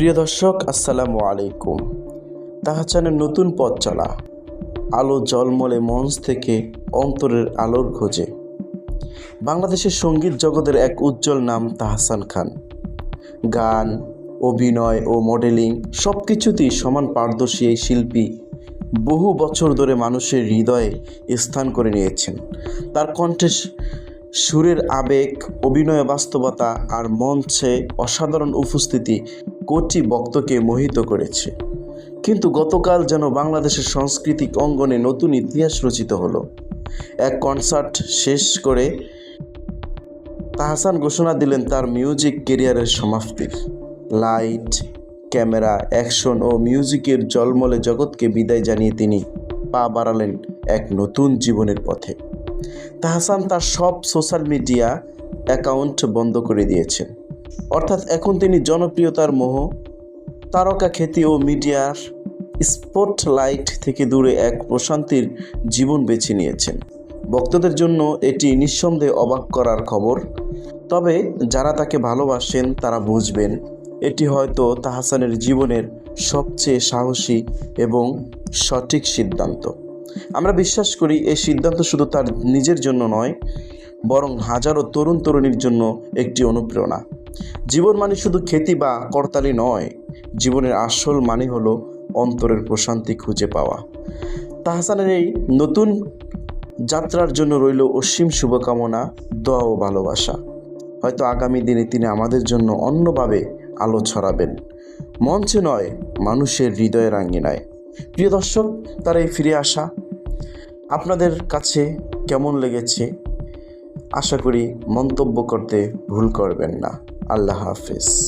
প্রিয় দর্শক, আসসালামু আলাইকুম। তাহাচানের নতুন পথ চলা, আলো জলমলে মঞ্চ থেকে অন্তরের আলোর খোঁজে। বাংলাদেশের সংগীত জগতের এক উজ্জ্বল নাম তাহসান খান। গান, অভিনয় ও মডেলিং সব কিছুতেই সমান পারদর্শী এই শিল্পী বহু বছর ধরে মানুষের হৃদয়ে স্থান করে নিয়েছেন। তার কণ্ঠে সুরের আবেগ, অভিনয় বাস্তবতা আর মঞ্চে অসাধারণ উপস্থিতি কোটি ভক্তকে মোহিত করেছে। কিন্তু গতকাল যেন বাংলাদেশের সাংস্কৃতিক অঙ্গনে নতুন ইতিহাস রচিত হলো। এক কনসার্ট শেষ করে তাহসান ঘোষণা দিলেন তার মিউজিক কেরিয়ারের সমাপ্তির। লাইট, ক্যামেরা, অ্যাকশন ও মিউজিকের জলমলে জগৎকে বিদায় জানিয়ে তিনি পা বাড়ালেন এক নতুন জীবনের পথে। তাহসান তার সব সোশ্যাল মিডিয়া অ্যাকাউন্ট বন্ধ করে দিয়েছেন। অর্থাৎ এখন তিনি জনপ্রিয়তার মোহ, তারকা খ্যাতি ও মিডিয়ার স্পটলাইট থেকে দূরে এক প্রশান্তির জীবন বেছে নিয়েছেন। ভক্তদের জন্য এটি নিঃসন্দেহে অবাক করার খবর। তবে যারা তাকে ভালোবাসেন, তারা বুঝবেন, এটি হয়তো তাহসানের জীবনের সবচেয়ে সাহসী এবং সঠিক সিদ্ধান্ত। আমরা বিশ্বাস করি, এই সিদ্ধান্ত শুধু তার নিজের জন্য নয় বরং হাজারো তরুণ তরুণীর জন্য একটি অনুপ্রেরণা। জীবন মানে শুধু খ্যাতি বা করতালি নয়, জীবনের আসল মানে হলো অন্তরের প্রশান্তি খুঁজে পাওয়া। তাহসানের এই নতুন যাত্রার জন্য রইল অসীম শুভকামনা, দোয়া ও ভালোবাসা। হয়তো আগামী দিনে তিনি আমাদের জন্য অন্যভাবে আলো ছড়াবেন। মঞ্চে নয়, মানুষের হৃদয়ের আঙ্গিনায়। প্রিয় দর্শক, তার এই ফিরে আসা আপনাদের কাছে কেমন লেগেছে? আশা করি মন্তব্য করতে ভুল করবেন না। আল্লাহ হাফেজ।